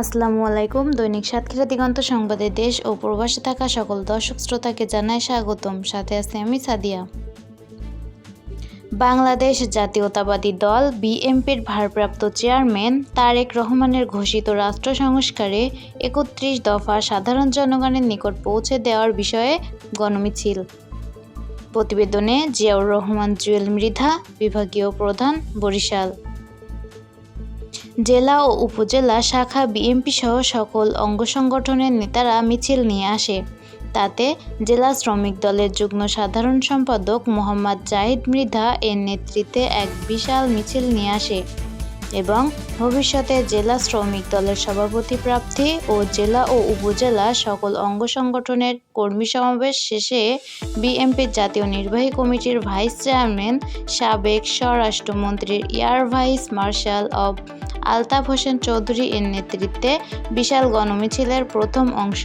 আসসালামু আলাইকুম। দৈনিক সাতক্ষীরা দিগন্ত সংবাদে দেশ ও প্রবাসে থাকা সকল দর্শক শ্রোতাকে জানাই স্বাগতম। সাথে আছে আমি সাদিয়া। বাংলাদেশ জাতীয়তাবাদী দল বিএনপির ভারপ্রাপ্ত চেয়ারম্যান তারেক রহমানের ঘোষিত রাষ্ট্র সংস্কারে একত্রিশ দফা সাধারণ জনগণের নিকট পৌঁছে দেওয়ার বিষয়ে গণমিছিল। প্রতিবেদনে জিয়াউর রহমান, জুয়েল মৃধা, বিভাগীয় প্রধান বরিশাল। জেলা ও উপজেলা শাখা বিএনপি সহ সকল অঙ্গ সংগঠনের নেতারা মিছিল নিয়ে আসে। তাতে জেলা শ্রমিক দলের যুগ্ম সাধারণ সম্পাদক মোহাম্মদ জাহিদ মৃধা এর নেতৃত্বে এক বিশাল মিছিল নিয়ে আসে এবং ভবিষ্যতে জেলা শ্রমিক দলের সভাপতি প্রাপ্তি ও জেলা ও উপজেলা সকল অঙ্গ সংগঠনের কর্মী সমাবেশ শেষে বিএনপির জাতীয় নির্বাহী কমিটির ভাইস চেয়ারম্যান সাবেক স্বরাষ্ট্রমন্ত্রীর এয়ার ভাইস মার্শাল অব আলতাফ হোসেন চৌধুরী এর নেতৃত্বে বিশাল গণমিছিলের প্রথম অংশ।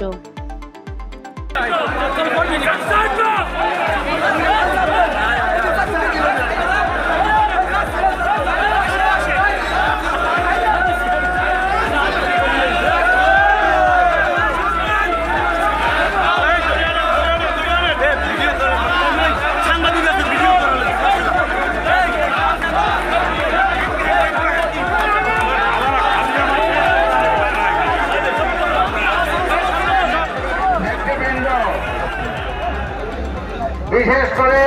বিশেষ করে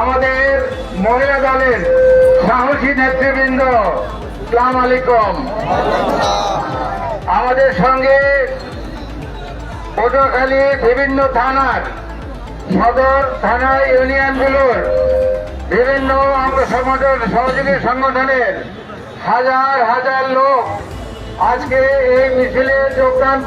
আমাদের মহিলা দলের সাহসী নেতৃবৃন্দ, সালাম আলাইকুম। আমাদের সঙ্গে পটুয়াখালী বিভিন্ন থানার সদর থানা ইউনিয়নগুলোর বিভিন্ন অঙ্গ সংগঠন, সহযোগী সংগঠনের হাজার হাজার লোক আজকে এই মিছিলে যোগদান